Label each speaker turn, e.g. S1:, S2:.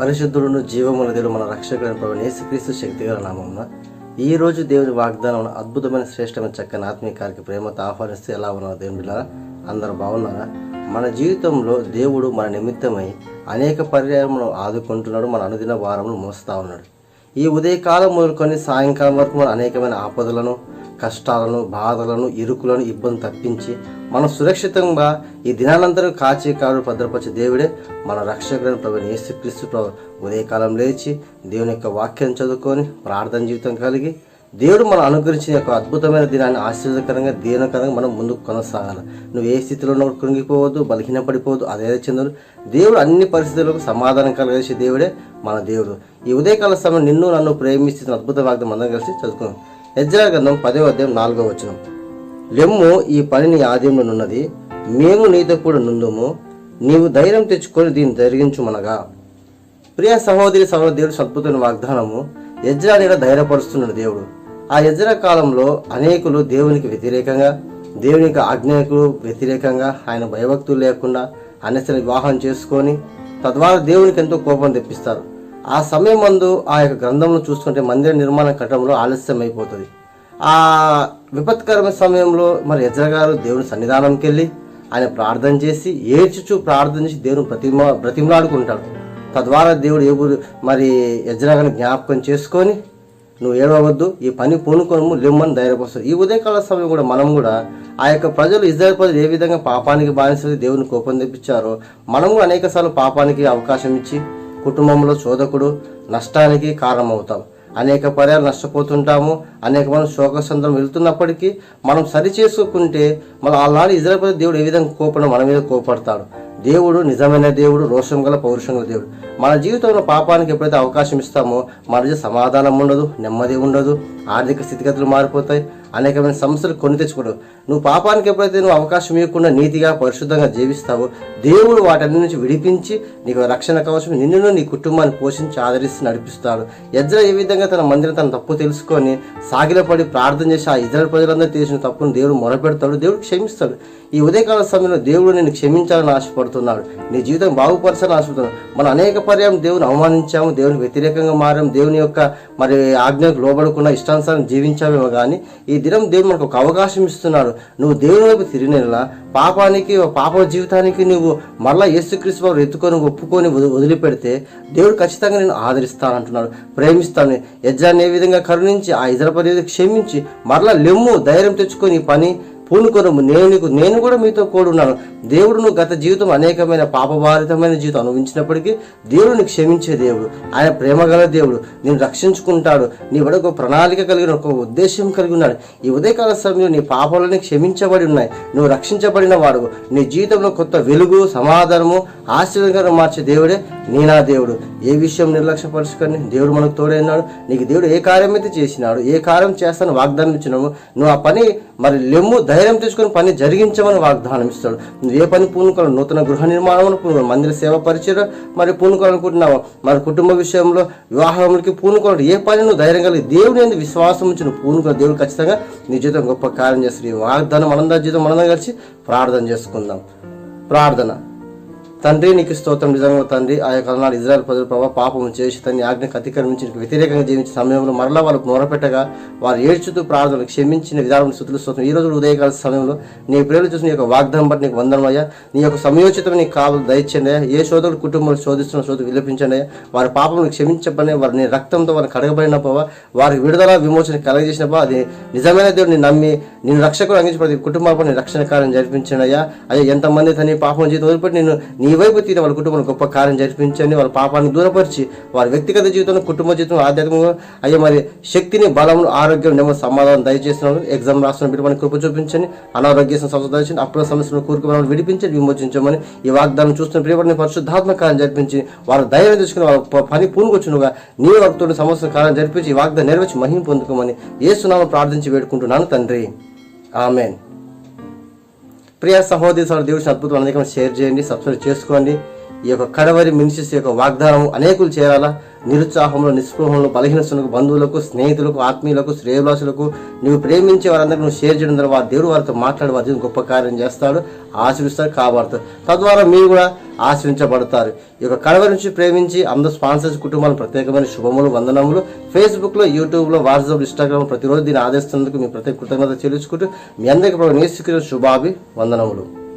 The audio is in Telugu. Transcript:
S1: పరిశుద్ధుడును జీవముల దేవుడు మన రక్షకుడైన ప్రభు యేసుక్రీస్తు శక్తిగల నామమున ఈ రోజు దేవుని వాగ్దానం అద్భుతమైన శ్రేష్టమైన చక్కని ఆత్మీయ ప్రేమతో ఆహ్వానిస్తే ఎలా ఉన్నారు దేవుని అందరూ బాగున్నారా? మన జీవితంలో దేవుడు మన నిమిత్తమై అనేక పర్యాయములను ఆదుకుంటున్నాడు మన అనుదిన వారములు మోస్తా ఉన్నాడు. ఈ ఉదయకాలం మొదలుకొని సాయంకాలం వరకు మన అనేకమైన ఆపదలను కష్టాలను బాధలను ఇరుకులను ఇబ్బంది తప్పించి మనం సురక్షితంగా ఈ దినాలందరూ కాచి కాడు భద్రపరిచే దేవుడే మన రక్షకుడైన ప్రభు యేసుక్రీస్తు ప్రభు ఉదయకాలం లేచి దేవుని యొక్క వాక్యం చదువుకొని ప్రార్థన జీవితం కలిగి దేవుడు మనం అనుగ్రహించిన యొక్క అద్భుతమైన దినాన్ని ఆశీర్వదకరంగా దీనకరంగా మనం ముందుకు కొనసాగాలి. నువ్వు ఏ స్థితిలో ఉన్నప్పుడు కృంగిపోవద్దు బలహీనపడిపోవద్దు అదే చెందరు దేవుడు అన్ని పరిస్థితులకు సమాధానం కలిగేసే దేవుడే మన దేవుడు. ఈ ఉదయకాల సమయం నిన్ను నన్ను ప్రేమిస్తున్న అద్భుత వాగ్దం అందరం కలిసి చదువుకున్నాం ఎజ్రా గ్రంథం పదే అధ్యాయం నాలుగో వచనం. లెమ్ము ఈ పనిని ఆదింలో నున్నది మేము నీతో కూడా నుందుము నీవు ధైర్యం తెచ్చుకొని దీన్ని జరిగించుమనగా. ప్రియ సహోదరి సహోదరు దేవుడు వాగ్దానము ఎజ్రా నీడ ధైర్యపరుస్తున్నాడు దేవుడు. ఆ ఎజ్రా కాలంలో అనేకులు దేవునికి వ్యతిరేకంగా దేవునికి ఆజ్ఞకు వ్యతిరేకంగా ఆయన భయభక్తులు లేకుండా అన్యసరి వివాహం చేసుకొని తద్వారా దేవునికి ఎంతో కోపం తెప్పిస్తారు. ఆ సమయం మందు ఆ యొక్క గ్రంథంలో చూసుకుంటే మందిర నిర్మాణ కట్టడంలో ఆలస్యం అయిపోతుంది ఆ విపత్కరమైన సమయంలో మరి యజ్ర గారు దేవుని సన్నిధానంకి వెళ్ళి ఆయన ప్రార్థన చేసి ఏడ్చుచు ప్రార్థన చేసి దేవుని ప్రతిమ బ్రతిమలాడుకుంటాడు. తద్వారా దేవుడు ఏ మరి యజ్రగారిని జ్ఞాపకం చేసుకొని నువ్వు ఏడవద్దు ఈ పని పూనుకోనము లెమ్మని ధైర్యపరుస్తుంది ఈ ఉదయకాల సమయం కూడా మనం కూడా ఆ యొక్క ప్రజలు ఇజ్రాయల్ ప్రజలు ఏ విధంగా పాపానికి బానిసలు దేవుని కోపం తెప్పించారో మనం కూడా అనేక సార్లు పాపానికి అవకాశం ఇచ్చి కుటుంబంలో చోదకుడు నష్టానికి కారణమవుతాం. అనేక పర్యాలు నష్టపోతుంటాము. అనేక మంది శోకసంద్రం వెళ్తున్నప్పటికీ మనం సరి చేసుకుంటే మన ఆనాడు ఇజ్రాయల్ దేవుడు ఏ విధంగా కోపడం మన మీద కోపడతాడు. దేవుడు నిజమైన దేవుడు రోషం గల పౌరుషం గల దేవుడు. మన జీవితంలో పాపానికి ఎప్పుడైతే అవకాశం ఇస్తామో మన సమాధానం ఉండదు నెమ్మది ఉండదు ఆర్థిక స్థితిగతులు మారిపోతాయి అనేకమైన సమస్యలు కొని తెచ్చుకోవడం నువ్వు పాపానికి ఎప్పుడైతే నువ్వు అవకాశం ఇవ్వకుండా నీతిగా పరిశుద్ధంగా జీవిస్తావో దేవుడు వాటన్ని నుంచి విడిపించి నీకు రక్షణ కవచం నిన్ను నీ కుటుంబాన్ని పోషించి ఆదరిస్తూ నడిపిస్తాడు. ఎజ్రా ఏ విధంగా తన మందిరం తన తప్పు తెలుసుకొని సాగిలపడి ప్రార్థన చేసి ఆ ఇద్దరు ప్రజలందరూ చేసిన తప్పును దేవుడు మొరపెడతాడు దేవుడు క్షమిస్తాడు. ఈ ఉదయకాల సమయంలో దేవుడు నేను క్షమించాలని ఆశపడుతున్నాడు. నీ జీవితం బాగుపరచాలని ఆశపడుతున్నాడు. మనం అనేక పర్యాయం దేవుని అవమానించాము దేవుని వ్యతిరేకంగా మారాము దేవుని యొక్క మరి ఆజ్ఞకు లోబడకుండా ఇష్టానుసారం జీవించామేమో కానీ ఈ దినం దేవుడు మనకు ఒక అవకాశం ఇస్తున్నాడు. నువ్వు దేవుని వైపు తిరిగినలా పాపానికి పాప జీవితానికి నువ్వు మరలా యేసుక్రీస్తు వారు ఎత్తుకొని ఒప్పుకొని వదిలిపెడితే దేవుడు ఖచ్చితంగా నేను ఆదరిస్తానంటున్నాడు ప్రేమిస్తాను. యజ్జాన్ని ఏ విధంగా కరుణించి ఆ ఇతరపరి క్షమించి మరలా లెమ్ము ధైర్యం తెచ్చుకొని పని పూనుకొనము. నేను నీకు నేను కూడా మీతో కూడున్నాను. దేవుడు నువ్వు గత జీవితం అనేకమైన పాపభారితమైన జీవితం అనుభవించినప్పటికీ దేవుడు నీకు క్షమించే దేవుడు. ఆయన ప్రేమగల దేవుడు. నేను రక్షించుకుంటాడు. నీ ఒక ప్రణాళిక కలిగిన ఒక ఉద్దేశం కలిగి ఉన్నాడు. ఈ ఉదయకాల సమయంలో నీ పాపాలని క్షమించబడి ఉన్నాయి. నువ్వు రక్షించబడిన వాడు నీ జీవితంలో కొత్త వెలుగు సమాధానము ఆశ్చర్యంగా మార్చే దేవుడే నేనా దేవుడు. ఏ విషయం నిర్లక్ష్యపరచుకొని దేవుడు మనకు తోడైనాడు నీకు దేవుడు ఏ కార్యం అయితే చేసినాడు ఏ కార్యం చేస్తాను వాగ్దానం ఇచ్చినాము నువ్వు ఆ పని మరి లెమ్ము ధైర్యం తీసుకొని పని జరిగించమని వాగ్దానం ఇస్తాడు. ఏ పని పూనుకోవాలి నూతన గృహ నిర్మాణం పూనుకోవాలి మందిర సేవ పరిచయం మరి పూనుకోవాలనుకుంటున్నావు మరి కుటుంబ విషయంలో వివాహములకి పూనుకోవాలి ఏ పని నువ్వు ధైర్యం కలిగి దేవుని ఎందుకు విశ్వాసం ఉంచి నువ్వు పూనుకో దేవుడు ఖచ్చితంగా నీ జీవితం గొప్ప కార్యం చేస్తుంది ఈ వాగ్దానం మనందరి జీవితం మనందరం కలిసి ప్రార్థన చేసుకుందాం. ప్రార్థన. తండ్రి నీకు స్తోత్రం. నిజంగా తండ్రి ఆ యొక్క నాడు ఇజ్రాయల్ ప్రజలు ప్రభావ పాపం చేసి తన ఆజ్ఞకు అతిక్రమించి వ్యతిరేకంగా జీవించిన సమయంలో మరలా వాళ్ళకు మొరపెట్టగా వారు ఏడ్చుతూ ప్రార్థనలు క్షమించిన విధానం స్థుతులు స్తోత్రం. ఈ రోజు ఉదయకాల సమయంలో నీ ప్రేరు చూసి నీ యొక్క వాగ్దానం బట్టి నీకు వందనమయ్యా నీ యొక్క సమయోచితం నీకు కావాలి దయచండి ఏ శోధకుడు కుటుంబం శోధిస్తున్న శోధ విలపించండి వారి పాపం క్షమించబడి వారి నీ రక్తంతో వారిని కడగబడిన పోవా వారికి విడుదల విమోచన కలగజేసిన అది నిజమైన దేవుడిని నమ్మి నేను రక్షకుడు అందించి ప్రతి కుటుంబాలపై రక్షణ కార్యం జరిపించండి అయ్యా. అయ్యా ఎంతమంది తన పాపం జీవితం వదిలిపెట్టి నేను నీ వైపు తీరి వాళ్ళ కుటుంబంలో గొప్ప కార్యం జరిపించండి వాళ్ళ పాపాన్ని దూరపరిచి వారి వ్యక్తిగత జీవితంలో కుటుంబ జీవితంలో ఆధ్యాత్మికంగా అయ్యే మరి శక్తిని బలము ఆరోగ్యం నెమ్మది సమాధానం దయచేస్తున్నాను ఎగ్జామ్ రాస్తున్న బిడ్డ కృప చూపించండి. అనారోగ్య సమస్య దయచండి అప్పుల సమస్యలను కోరుకున్న విడిపించండి విమోచించమని ఈ వాగ్దానం చూస్తున్న ప్రియపడిన పరిశుద్ధాత్మ కార్యం జరిపించి వారు ధైర్యం తెచ్చుకుని వారి ప- పని పూనుకొచ్చునుగా. నీ వారితో సమస్య కార్యం జరిపించి ఈ వాగ్దానం నెరవేర్చి మహిం పొందుకోమని ఏసునామం ప్రార్థించి వేడుకుంటున్నాను తండ్రి. ఆమెన్. ప్రియ సహోదరి సార్ దేవుడి అద్భుతం అందరికీ షేర్ చేయండి సబ్స్క్రైబ్ చేసుకోండి. ఈ యొక్క కడవరి మినిషిస్ యొక్క వాగ్దానం అనేకులు చేరాలా? నిరుత్సాహంలో నిస్పృహంలో బలహీనస్తులకు బంధువులకు స్నేహితులకు ఆత్మీయులకు శ్రేయభిలాషులకు నువ్వు ప్రేమించే వారందరికీ నువ్వు షేర్ చేయడం ద్వారా వారి దేవుడు వారితో మాట్లాడే వారి గొప్ప కార్యం చేస్తాడు ఆశీర్విస్తాడు కాబడతాడు తద్వారా మీరు కూడా ఆశ్రయించబడతారు ఈ యొక్క కడవరి నుంచి ప్రేమించి అందరూ స్పాన్సర్స్ కుటుంబాలు ప్రత్యేకమైన శుభములు వందనములు. ఫేస్బుక్లో యూట్యూబ్లో వాట్సాప్ ఇన్స్టాగ్రామ్ ప్రతిరోజు దీన్ని ఆదేశిస్తున్నందుకు మీ ప్రత్యేక కృతజ్ఞత చెల్లించుకుంటూ మీ అందరికీ ప్రభు నేర్చుకున్న శుభాభి వందనములు